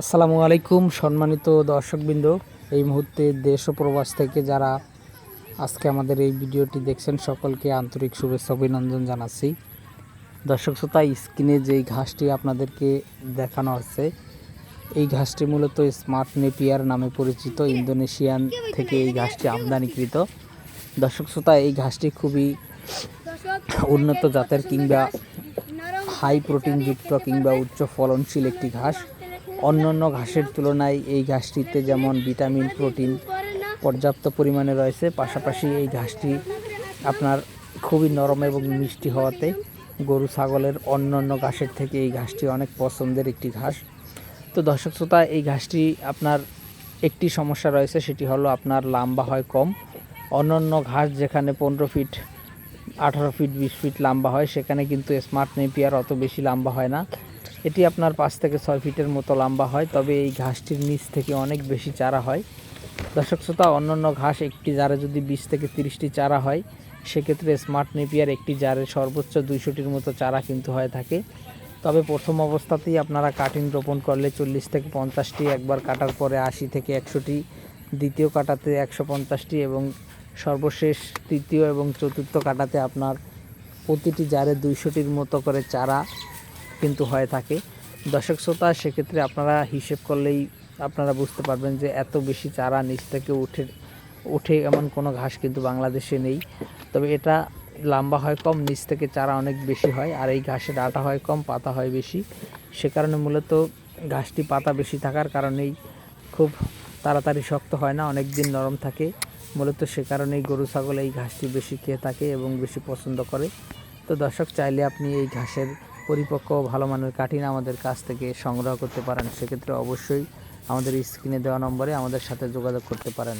আসসালামু আলাইকুম, সম্মানিত দর্শকবৃন্দ। এই মুহূর্তে দেশ ও প্রবাস থেকে যারা আজকে আমাদের এই ভিডিওটি দেখছেন, সকলকে আন্তরিক শুভেচ্ছা, অভিনন্দন জানাচ্ছি। দর্শক শ্রোতা, স্ক্রিনে যেই ঘাসটি আপনাদেরকে দেখানো হচ্ছে এই ঘাসটি মূলত স্মার্ট নেপিয়ার নামে পরিচিত, ইন্দোনেশিয়ান থেকে এই ঘাসটি আমদানিকৃত। দর্শক শ্রোতা, এই ঘাসটি খুবই উন্নত জাতের কিংবা হাই প্রোটিনযুক্ত কিংবা উচ্চ ফলনশীল একটি ঘাস। অন্যান্য ঘাসের তুলনায় এই ঘাসটিতে যেমন ভিটামিন, প্রোটিন পর্যাপ্ত পরিমাণে রয়েছে, পাশাপাশি এই ঘাসটি আপনার খুবই নরম এবং মিষ্টি হওয়াতে গরু, ছাগলের অন্যান্য ঘাসের থেকে এই ঘাসটি অনেক পছন্দের একটি ঘাস। তো দর্শক শ্রোতা, এই ঘাসটি আপনার একটি সমস্যা রয়েছে, সেটি হলো আপনার লম্বা হয় কম। অন্যান্য ঘাস যেখানে পনেরো ফিট, আঠারো ফিট, বিশ ফিট লম্বা হয়, সেখানে কিন্তু স্মার্ট নেপিয়ার অত বেশি লম্বা হয় না। এটি আপনার পাঁচ থেকে ছয় ফিটের মতো লম্বা হয়, তবে এই ঘাসটির নিচ থেকে অনেক বেশি চারা হয়। দর্শক শ্রোতা, অন্যান্য ঘাস একটি জারে যদি বিশ থেকে তিরিশটি চারা হয়, সেক্ষেত্রে স্মার্ট নেপিয়ার একটি জারে সর্বোচ্চ দুইশোটির মতো চারা কিন্তু হয়ে থাকে। তবে প্রথম অবস্থাতেই আপনারা কাটিং রোপণ করলে চল্লিশ থেকে পঞ্চাশটি, একবার কাটার পরে আশি থেকে একশোটি, দ্বিতীয় কাটাতে একশো পঞ্চাশটি এবং সর্বশেষ তৃতীয় এবং চতুর্থ কাটাতে আপনার প্রতিটি জারে দুইশোটির মতো করে চারা কিন্তু হয়ে থাকে। দর্শক শ্রোতা, সেক্ষেত্রে আপনারা হিসেব করলেই আপনারা বুঝতে পারবেন যে এত বেশি চারা নিচ থেকে উঠে উঠে এমন কোনো ঘাস কিন্তু বাংলাদেশে নেই। তবে এটা লম্বা হয় কম, নিচ থেকে চারা অনেক বেশি হয়, আর এই ঘাসের আটা হয় কম, পাতা হয় বেশি। সে কারণে মূলত ঘাসটি পাতা বেশি থাকার কারণেই খুব তাড়াতাড়ি শক্ত হয় না, অনেক দিন নরম থাকে। মূলত সে কারণেই গরু, ছাগল এই ঘাসটি বেশি খেয়ে থাকে এবং বেশি পছন্দ করে। তো দর্শক, চাইলে আপনি এই ঘাসের পরিপক্ক ভালো মানের কাঠিন আমাদের কাছ থেকে সংগ্রহ করতে পারেন, সেক্ষেত্রে অবশ্যই আমাদের স্ক্রিনে দেওয়া নম্বরে আমাদের সাথে যোগাযোগ করতে পারেন।